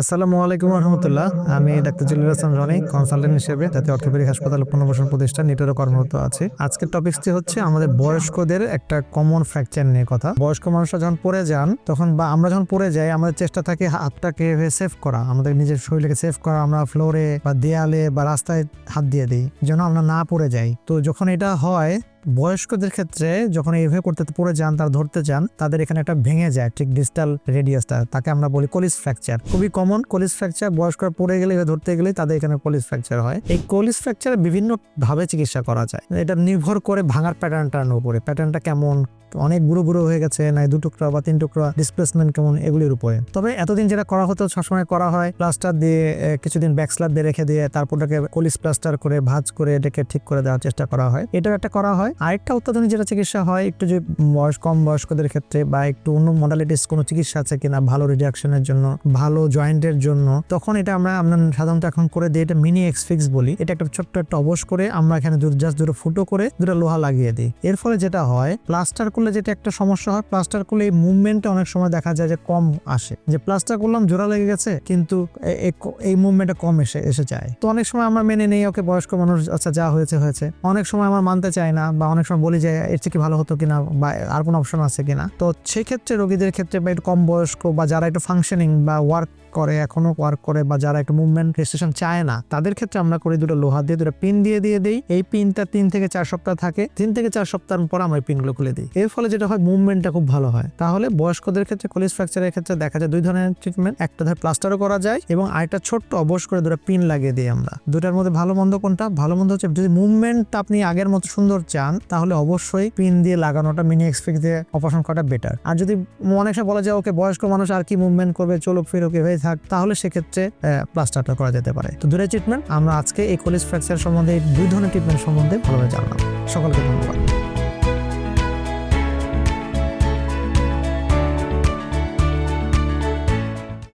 আসসালামু আলাইকুম রহমতুল্লাহ। আমি ডাক্তার জলিল হাসান রনি কনসালটেন্ট হিসেবে জাতীয় অর্থোপেডিক হাসপাতাল পুনর্বাসন প্রতিষ্ঠান নিটোরে কর্মরত আছে। আজকের টপিকসটি হচ্ছে আমাদের বয়স্কদের একটা কমন ফ্র্যাকচার নিয়ে কথা। বয়স্ক মানুষরা যখন পড়ে যান, তখন বা আমরা যখন পড়ে যাই, আমাদের চেষ্টা থাকে হাতটাকে সেভ করা। আমাদের নিজের শরীরকে সেভ করা, আমরা ফ্লোরে বা দেয়ালে বা রাস্তায় হাত দিয়ে দিই, যেন আমরা না পড়ে যাই। তো যখন এটা হয় বয়স্কদের ক্ষেত্রে যখন এইভাবে করতে পড়ে যান, তারা ধরতে চান তাদের এখানে একটা ভেঙে যায়, ঠিক ডিজিটাল রেডিয়াসটা তাকে আমরা বলি কলিস ফ্র্যাকচার খুবই কমন কলিস ফ্র্যাকচার বয়স্করা পড়ে গেলে ধরতে গেলে তাদের এখানে কলিস ফ্র্যাকচার হয়। এই কলিস ফ্র্যাকচার বিভিন্ন ভাবে চিকিৎসা করা যায়। এটা নির্ভর করে ভাঙার প্যাটার্নটার উপরে। প্যাটার্নটা কেমন? অনেক বুড়ো বুড়ো হয়ে গেছে না দু টুকরা বা তিন টুকরা ডিসপ্লেসমেন্ট কেমন, এগুলির উপরে। তবে এতদিন যেটা করা হতো, সবসময় করা হয় প্লাস্টার দিয়ে কিছুদিন ব্যাকস্লার দিয়ে রেখে দিয়ে, তারপর কলিস প্লাস্টার করে, ভাঁজ করে, এটাকে ঠিক করে দেওয়ার চেষ্টা করা হয়। এটাও একটা করা হয়। আরেকটা অত্যাধুনিক যেটা চিকিৎসা হয়, একটু যে বয়স, কম বয়স্কদের ক্ষেত্রে বা একটু অন্য মডালিটিস কোনো চিকিৎসা আছে কিনা, ভালো রিডাকশনের জন্য, ভালো জয়েন্টের জন্য, তখন এটা আমরা আমরা সাধারণত এখন করে দিই, এটা মিনি এক্সফিক্স বলি। এটা একটা ছোট্ট একটা অবশ করে আমরা এখানে জাস্ট দুটো ফুটো করে দুটো লোহা লাগিয়ে দিই। এর ফলে যেটা হয় প্লাস্টার করলে যেটা একটা সমস্যা হয় প্লাস্টার করলে এই মুভমেন্টটা অনেক সময় দেখা যায় যে কম আসে। যে প্লাস্টার করলাম, জোড়া লেগে গেছে, কিন্তু এই মুভমেন্টটা কম এসে এসে যায়। তো অনেক সময় আমরা মেনে নেই, ওকে বয়স্ক মানুষ আচ্ছা যা হয়েছে হয়েছে। অনেক সময় আমরা মানতে চায় না বা অনেক সময় বলি যে, এর থেকে ভালো হতো কিনা বা আর কোনো অপশন আছে কিনা? তো সেক্ষেত্রে রোগীদের ক্ষেত্রে বা একটু কম বয়স্ক বা যারা একটু ফাংশনিং বা ওয়ার্ক করে, এখনও ওয়ার্ক করে বা যারা একটু মুভমেন্ট রেজিস্ট্রেশন চায় না, তাদের ক্ষেত্রে আমরা করি দুটো লোহা দিয়ে দুটো পিন দিয়ে দিয়ে দিই। এই পিনটা তিন থেকে চার সপ্তাহ থাকে। তিন থেকে চার সপ্তাহ পর আমরা পিনগুলো খুলে দিই। এর ফলে যেটা হয় মুভমেন্টটা খুব ভালো হয়। তাহলে বয়স্কদের ক্ষেত্রে কলিস ফ্র্যাকচারের ক্ষেত্রে দেখা যায় দুই ধরনের ট্রিটমেন্ট একটা ধর প্লাস্টারও করা যায় এবং আরেকটা ছোট্ট অবশ করে দুটো পিন লাগিয়ে দিই আমরা। দুটার মধ্যে ভালো মন্দ কোনটা? ভালো মন্দ হচ্ছে, যদি মুভমেন্ট আপনি আগের মতো সুন্দর চান, তাহলে অবশ্যই পিন দিয়ে লাগানোটা মিনি এক্সপেক্ট দিয়ে অপারেশন করাটা বেটার আর যদি অনেক সময় বলা যায়, ওকে, বয়স্ক মানুষ আর কি মুভমেন্ট করবে? চলুক, ফিরুক, এভাবে থাক, তাহলে সেক্ষেত্রে প্লাস্টারটা করা যেতে পারে। তো দূরে ট্রিটমেন্ট আমরা আজকে এই কলিজ ফ্র্যাকচার সম্বন্ধে, দুই ধরনের ট্রিটমেন্ট সম্বন্ধে ভালোভাবে জানলাম। সকলকে ধন্যবাদ।